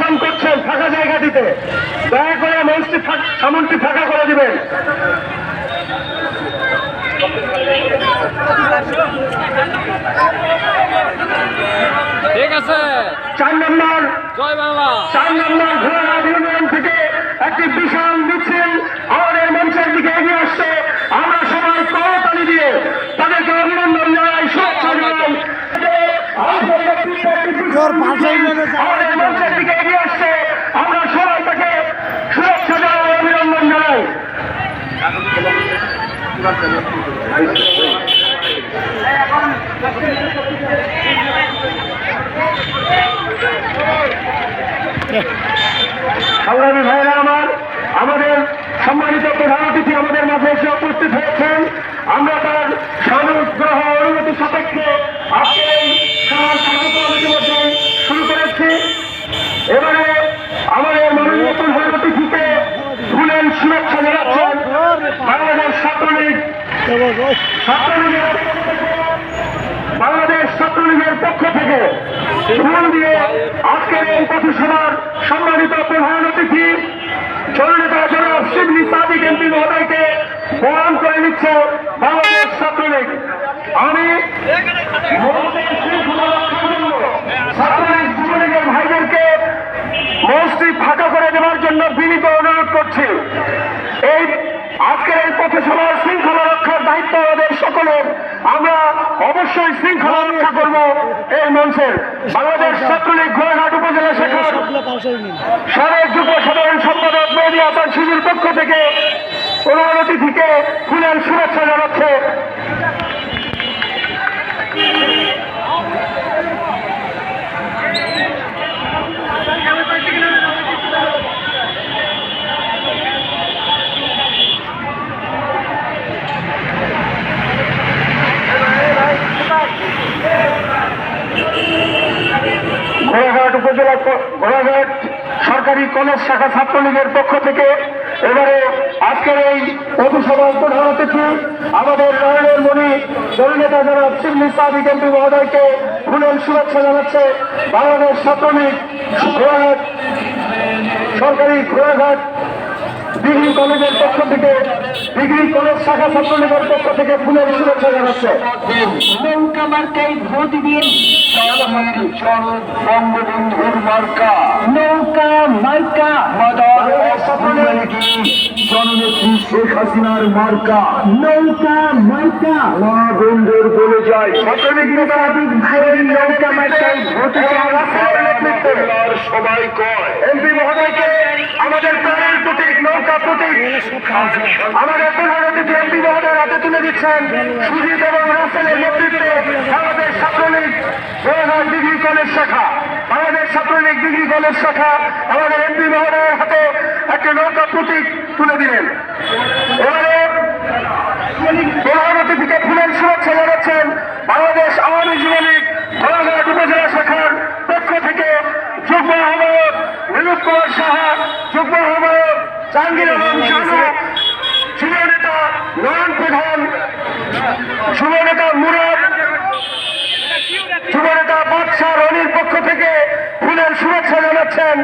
অবস্থান করছেন ফাঁকা জায়গা দিতে দয়া করে মঞ্চটি সামনটি ফাঁকা করে দিবেন। ঠিক আছে। চার নম্বর জয় বাংলা। চার নম্বর ঘোড়া ইউনিয়ন থেকে একটি বিশাল মিছিল আমাদের মঞ্চের দিকে এগিয়ে আসছে আমরা সবাই করতালি দিয়ে তাদেরকে অভিনন্দন জানাই শুভেচ্ছা জানাই আমাদের মঞ্চের দিকে এগিয়ে আসছে আমরা সবাই তাকে শুভেচ্ছা জানাই অভিনন্দন জানাই সংগ্রামী ভাইরা আমার, আমাদের সম্মানিত প্রধান অতিথি আমাদের মাঝে এসে উপস্থিত হয়েছেন। আমরা তার সাময়িক গ্রহ অনুমতি সাপেক্ষে আজকে সমাজ শুরু করেছি। এবারে আমাদের মাননীয় প্রধান অতিথিকে শুভেচ্ছা জানাচ্ছেন বাংলাদেশ ছাত্রলীগ। ছাত্রলীগের বাংলাদেশ ছাত্রলীগের পক্ষ থেকে ফুল দিয়ে আজকের এই পথসভার সম্মানিত প্রধান করে নিচ্ছে বাংলাদেশ ছাত্রলীগ। আমি ছাত্রলীগ যুবলীগের ভাইদেরকে মঞ্চটি ফাঁকা করে দেওয়ার জন্য বিনীত অনুরোধ করছি। এই আজকের এই পথসভার শৃঙ্খলা রক্ষার দায়িত্ব আমাদের সকলের। আমরা অবশ্যই শৃঙ্খলা রক্ষা করব এই মঞ্চের। বাংলাদেশ ছাত্রলীগ গোয়াঘাট উপজেলা শাখার সাবেক যুব সাধারণ সম্পাদক মেহেদি হাসান শিশুর পক্ষ থেকে অনুমতি অতিথিকে ফুলের শুভেচ্ছা জানাচ্ছে ঘোড়াঘাট উপজেলা ক- সরকারি কলেজ শাখা ছাত্রলীগের পক্ষ থেকে এবারে আজকের এই পথসভার প্রধান অতিথি আমাদের নয়নের মণি দলনেতা যারা শিবলি সাদিক এমপি মহোদয়কে ফুলের শুভেচ্ছা জানাচ্ছে। বাংলাদেশ ছাত্রলীগ সরকারি ঘোড়াঘাট ডিগ্রি কলেজের পক্ষ থেকে, ডিগ্রি কলেজ শাখা ছাত্রলীগের পক্ষ থেকে ফুলের শুভেচ্ছা জানাচ্ছে। নৌকা মার্কায় ভোট দিন বঙ্গবন্ধুর মার্কা নৌকা মার্কা মাদার জননেত্রী শেখ হাসিনার মার্কা। নৌকা মার্কা। মা বন্ধুর বলে যায় নৌকা মার্কাই ভোট সবাই কয় এমপি মহোদয়কে আমাদের প্রাণের প্রতীক নৌকা প্রতীক। আমাদের প্রধান অতিথি এমপি মহোদয়ের হাতে তুলে দিচ্ছেন সুজিত এবং রাসেলের নেতৃত্বে আমাদের ছাত্রলীগ ডিগ্রি কলেজ শাখা। আমাদের ছাত্রলীগ ডিগ্রি কলেজ শাখা আমাদের এমপি মহোদয়ের একটি নৌকা প্রতীক তুলে দিলেন। বাংলাদেশ আওয়ামী পক্ষ থেকে সাহা জাহাঙ্গীর নয়ন প্রধান যুব নেতা মুরাদ যুব নেতা বাদশাহ রনির পক্ষ থেকে ফুলের জানাচ্ছেন